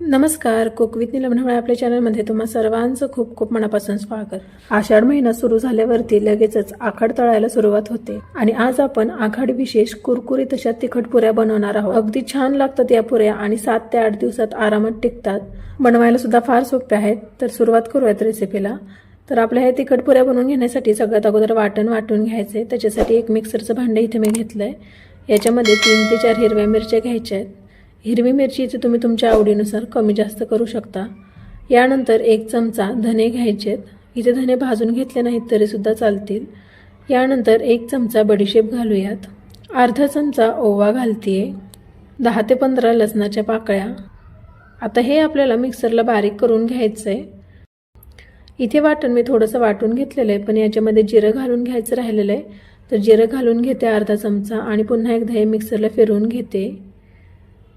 नमस्कार कोकवीत निलमणा आपल्या चॅनलमध्ये तुम्हा सर्वांचं खूप खूप मनापासून स्वागत. आषाढ महिना सुरू झाल्यावरती लगेचच आखाड तळायला सुरुवात होते आणि आज आपण आखाड विशेष कुरकुरीत अशा तिखट पुऱ्या बनवणार आहोत. अगदी छान लागतात या पुऱ्या आणि सात ते आठ दिवसात आरामात टिकतात. बनवायला सुद्धा फार सोप्या आहेत. तर सुरुवात करूयात रेसिपीला तर आपल्या ह्या तिखट पुऱ्या बनवून घेण्यासाठी सगळ्यात अगोदर वाटण वाटून घ्यायचे त्याच्यासाठी एक मिक्सरचं भांडं इथे मी घेतलंय. याच्यामध्ये तीन ते चार हिरव्या मिरच्या घ्यायच्या आहेत हिरवी मिरचीचे तुम्ही तुमच्या आवडीनुसार कमी जास्त करू शकता. यानंतर एक चमचा धने घ्यायचेत. इथे धने भाजून घेतले नाहीत तरीसुद्धा चालतील. यानंतर एक चमचा बडीशेप घालूयात. अर्धा चमचा ओवा घालतीये. दहा ते पंधरा लसणाच्या पाकळ्या. आता हे आपल्याला मिक्सरला बारीक करून घ्यायचं आहे इथे वाटण मी थोडंसं वाटून घेतलेलं आहे पण याच्यामध्ये जिरं घालून घ्यायचं राहिलेलं आहे. तर जिरं घालून घेते अर्धा चमचा आणि पुन्हा एकदा हे मिक्सरला फिरवून घेते.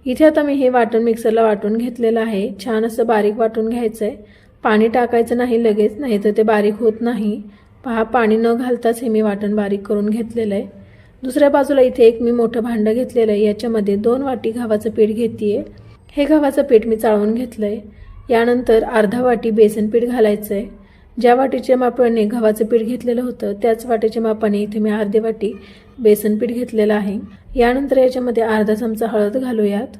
इथे आता मी हे वाटण मिक्सरला वाटून घेतलेलं आहे. छान असं बारीक वाटून घ्यायचं आहे पाणी टाकायचं नाही लगेच नाही तर ते बारीक होत नाही. पहा पाणी न घालताच हे मी वाटण बारीक करून घेतलेलं आहे. दुसऱ्या बाजूला इथे एक मी मोठं भांडं घेतलेलं आहे. याच्यामध्ये दोन वाटी गव्हाचं पीठ घेते हे गव्हाचं पीठ मी चाळून घेतलं आहे यानंतर अर्धा वाटी बेसन पीठ घालायचं आहे ज्या वाटीच्या मापाने गव्हाचं पीठ घेतलेलं होतं त्याच वाटीच्या मापाने इथे मी अर्धी वाटी बेसन पीठ घेतलेलं आहे. यानंतर याच्यामध्ये अर्धा चमचा हळद घालूयात.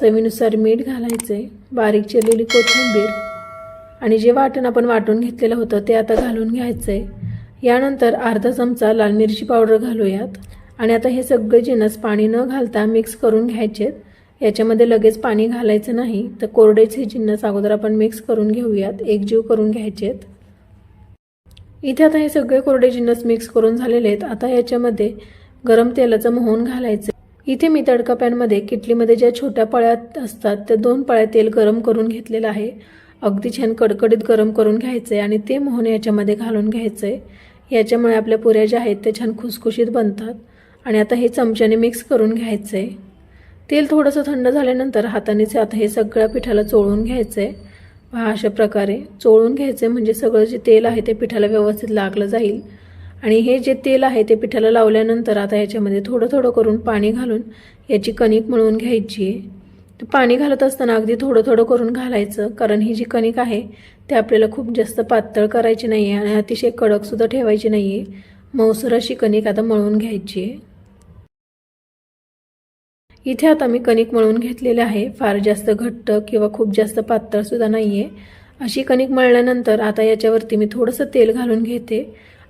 चवीनुसार मीठ घालायचे बारीक चिरलेली कोथिंबीर आणि जे वाटण आपण वाटून घेतलेलं होतं ते आता घालून घ्यायचं. आहे यानंतर अर्धा चमचा लाल मिरची पावडर घालूयात. आणि आता हे सगळे जिनस पाणी न घालता मिक्स करून घ्यायचेत याच्यामध्ये लगेच पाणी घालायचं नाही तर कोरडेच हे जिन्नस अगोदर आपण मिक्स करून घेऊयात. एकजीव करून घ्यायचेत. इथे आता हे सगळे कोरडे जिन्नस मिक्स करून झालेले आहेत. आता याच्यामध्ये गरम तेलाचं मोहन घालायचं. इथे मी तडका पॅनमध्ये किटलीमध्ये ज्या छोट्या पळ्या असतात त्या दोन पळ्या तेल गरम करून घेतलेलं आहे. अगदी छान कडकडीत गरम करून घ्यायचं आहे आणि ते मोहन याच्यामध्ये घालून घ्यायचं आहे याच्यामुळे आपल्या पुऱ्या ज्या आहेत त्या छान खुसखुशीत बनतात. आणि आता हे चमच्याने मिक्स करून घ्यायचं आहे तेल थोडंसं थंड झाल्यानंतर हातानेच आता हे सगळ्या पिठाला चोळून घ्यायचं आहे पहा अशा प्रकारे. चोळून घ्यायचं म्हणजे सगळं जे तेल आहे ते पिठाला व्यवस्थित लागलं जाईल. आणि हे जे तेल आहे ते पिठाला लावल्यानंतर आता याच्यामध्ये थोडं थोडं करून पाणी घालून याची कणिक मळून घ्यायची आहे. तर पाणी घालत असताना अगदी थोडं थोडं करून घालायचं कारण ही जी कणिक आहे ते आपल्याला खूप जास्त पातळ करायची नाही आहे आणि अतिशय कडकसुद्धा ठेवायची नाही आहे मौसर अशी कणिक आता मळून घ्यायची आहे. इथे आता मी कणिक मळून घेतलेले आहे. फार जास्त घट्ट किंवा खूप जास्त पातळसुद्धा नाही आहे अशी कणिक मळल्यानंतर आता याच्यावरती मी थोडंसं तेल घालून घेते.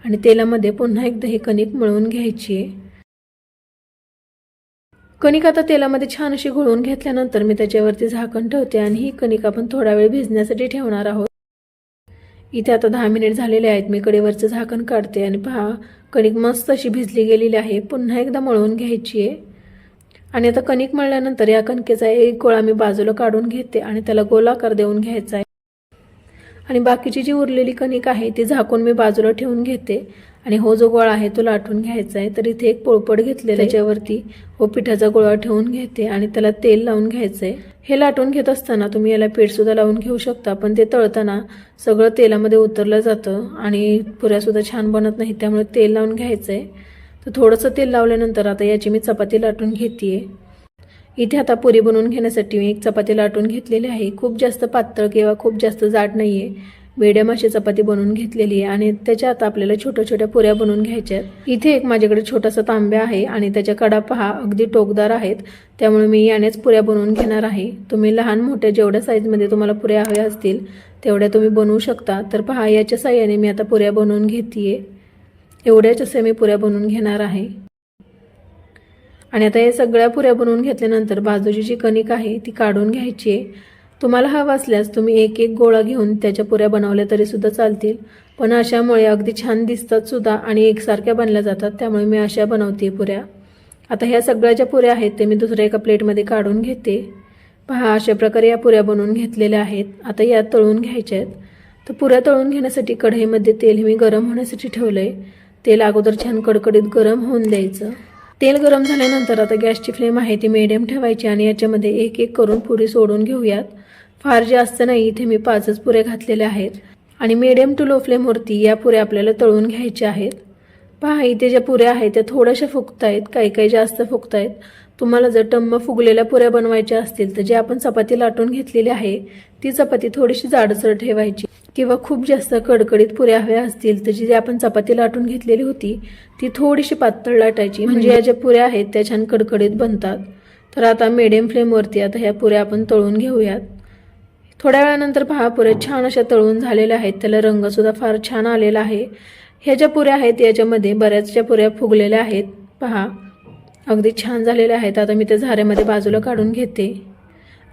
आणि तेलामध्ये पुन्हा एकदा ही कणिक मळून घ्यायची. आहे कणिक आता तेलामध्ये छान अशी घोळून घेतल्यानंतर मी त्याच्यावरती झाकण ठेवते आणि ही कणिक आपण थोडा वेळ भिजण्यासाठी ठेवणार आहोत. इथे आता दहा मिनिट झालेले आहेत. मी कडेवरचं झाकण काढते आणि पहा कणिक मस्त अशी भिजली गेलेली आहे. पुन्हा एकदा मळून घ्यायची आहे. आणि आता कणिक मळल्यानंतर या कणकेचा एक गोळा मी बाजूला काढून घेते आणि त्याला गोलाकार देऊन घ्यायचा आहे. आणि बाकीची जी उरलेली कणिक आहे ती झाकून मी बाजूला ठेवून घेते. आणि हो जो गोळा आहे तो लाटून घ्यायचा आहे. तर इथे एक पोळपट घेतलेला त्याच्यावरती हो पिठाचा गोळा ठेवून घेते आणि त्याला तेल लावून घ्यायचं आहे. हे लाटून घेत असताना तुम्ही याला पीठसुद्धा लावून घेऊ शकता पण ते तळताना सगळं तेलामध्ये उतरलं जातं आणि पुऱ्यासुद्धा छान बनत नाही त्यामुळे तेल लावून घ्यायचं आहे. तर थोडंसं तेल लावल्यानंतर आता याची मी चपाती लाटून घेते इथे आता पुरी बनवून घेण्यासाठी मी एक चपाती लाटून घेतलेली आहे. खूप जास्त पातळ किंवा खूप जास्त जाड नाही आहे वेड्या माशी चपाती बनवून घेतलेली आहे आणि त्याच्या आता आपल्याला छोट्या छोट्या पुऱ्या बनवून घ्यायच्या आहेत. इथे एक माझ्याकडे छोटासा तांब्या आहे आणि त्याच्या कडा पहा अगदी टोकदार आहेत. त्यामुळे मी यानेच पुऱ्या बनवून घेणार आहे. तुम्ही लहान मोठ्या जेवढ्या साईजमध्ये तुम्हाला पुऱ्या हव्या असतील तेवढ्या तुम्ही बनवू शकता. तर पहा याच्या साह्याने मी आता पुऱ्या बनवून घेते एवढ्याच असे मी पुऱ्या बनवून घेणार आहे. आणि आता या सगळ्या पुऱ्या बनवून घेतल्यानंतर बाजूची जी कणिक आहे ती काढून घ्यायची आहे. तुम्हाला हवं असल्यास तुम्ही एक एक गोळा घेऊन त्याच्या पुऱ्या बनवल्या तरीसुद्धा चालतील. पण अशामुळे अगदी छान दिसतात सुद्धा आणि एकसारख्या बनल्या जातात त्यामुळे मी अशा बनवते पुऱ्या. आता ह्या सगळ्या ज्या पुऱ्या आहेत ते मी दुसऱ्या एका प्लेटमध्ये काढून घेते. पहा अशा प्रकारे या पुऱ्या बनवून घेतलेल्या आहेत. आता या तळून घ्यायच्या आहेत. तर पुऱ्या तळून घेण्यासाठी कढईमध्ये तेल मी गरम होण्यासाठी ठेवलं आहे तेल अगोदर छान कडकडीत गरम होऊन द्यायचं. तेल गरम झाल्यानंतर आता गॅसची फ्लेम आहे ती मिडियम ठेवायची आणि याच्यामध्ये एक एक करून पुरी सोडून घेऊयात. फार जास्त नाही इथे मी पाचच पुऱ्या घातलेल्या आहेत. आणि मिडियम टू लो फ्लेमवरती या पुऱ्या आपल्याला तळून घ्यायच्या आहेत. पहा इथे ज्या पुऱ्या आहेत त्या थोड्याशा फुगत आहेत काही काही जास्त फुगत आहेत तुम्हाला जर टम्म फुगलेल्या पुऱ्या बनवायच्या असतील तर जे आपण चपाती लाटून घेतलेली आहे ती चपाती थोडीशी जाडसर ठेवायची. किंवा खूप जास्त कडकडीत पुऱ्या हव्या असतील तर जी आपण चपाती लाटून घेतलेली होती ती थोडीशी पातळ लाटायची. म्हणजे या ज्या पुऱ्या आहेत त्या छान कडकडीत बनतात. तर आता मिडियम फ्लेमवरती आता ह्या पुऱ्या आपण तळून घेऊयात. थोड्या वेळानंतर पहा पुऱ्या छान अशा तळून झालेल्या आहेत. त्याला रंगसुद्धा फार छान आलेला आहे. ह्या ज्या पुऱ्या आहेत याच्यामध्ये बऱ्याचशा पुऱ्या फुगलेल्या आहेत. पहा अगदी छान झालेल्या आहेत. आता मी त्या झाऱ्यामध्ये बाजूला काढून घेते.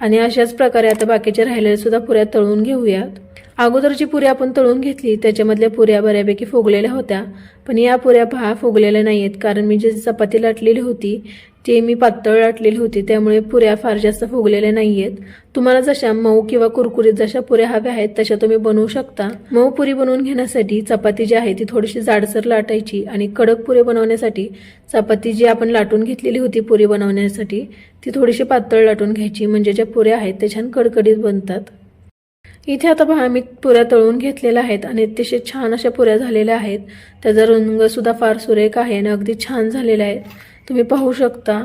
आणि अशाच प्रकारे आता बाकीच्या राहिलेल्या सुद्धा पुऱ्या तळून घेऊयात. अगोदर जी पुऱ्या आपण तळून घेतली त्याच्यामधल्या पुऱ्या बऱ्यापैकी फुगलेल्या होत्या पण या पुऱ्या पहा फुगलेल्या नाही आहेत कारण मी जी चपाती लाटलेली होती ते मी पातळ लाटलेली होती त्यामुळे पुऱ्या फार जास्त फुगलेल्या नाही आहेत तुम्हाला जशा मऊ किंवा कुरकुरीत जशा पुऱ्या हव्या आहेत तशा तुम्ही बनवू शकता. मऊ पुरी बनवून घेण्यासाठी चपाती जी आहे ती थोडीशी जाडसर लाटायची आणि कडक पुरी बनवण्यासाठी चपाती जी आपण लाटून घेतलेली होती पुरी बनवण्यासाठी ती थोडीशी पातळ लाटून घ्यायची. म्हणजे ज्या पुऱ्या आहेत त्या छान कडकडीत बनतात. इथे आता पहा मी पुऱ्या तळून घेतलेल्या आहेत आणि अतिशय छान अशा पुऱ्या झालेल्या आहेत. त्याचा रंगसुद्धा फार सुरेख आहे आणि अगदी छान झालेला आहेत तुम्ही पाहू शकता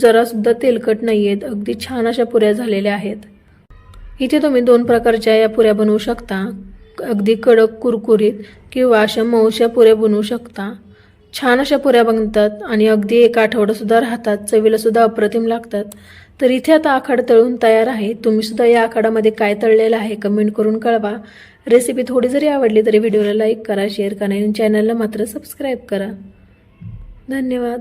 जरासुद्धा तेलकट नाही आहेत अगदी छान अशा पुऱ्या झालेल्या आहेत. इथे तुम्ही दोन प्रकारच्या या पुऱ्या बनवू शकता. अगदी कडक कुरकुरीत किंवा अशा मऊशा पुऱ्या बनवू शकता. छान अशा पुऱ्या बनतात आणि अगदी एक आठवडासुद्धा राहतात चवीलासुद्धा अप्रतिम लागतात. तर इथे आता आखाड तळून तयार आहे. तुम्हीसुद्धा या आखाडामध्ये काय तळलेलं आहे कमेंट करून कळवा. रेसिपी थोडी जरी आवडली तरी व्हिडिओला लाईक करा शेअर करा आणि चॅनलला मात्र सबस्क्राईब करा. धन्यवाद.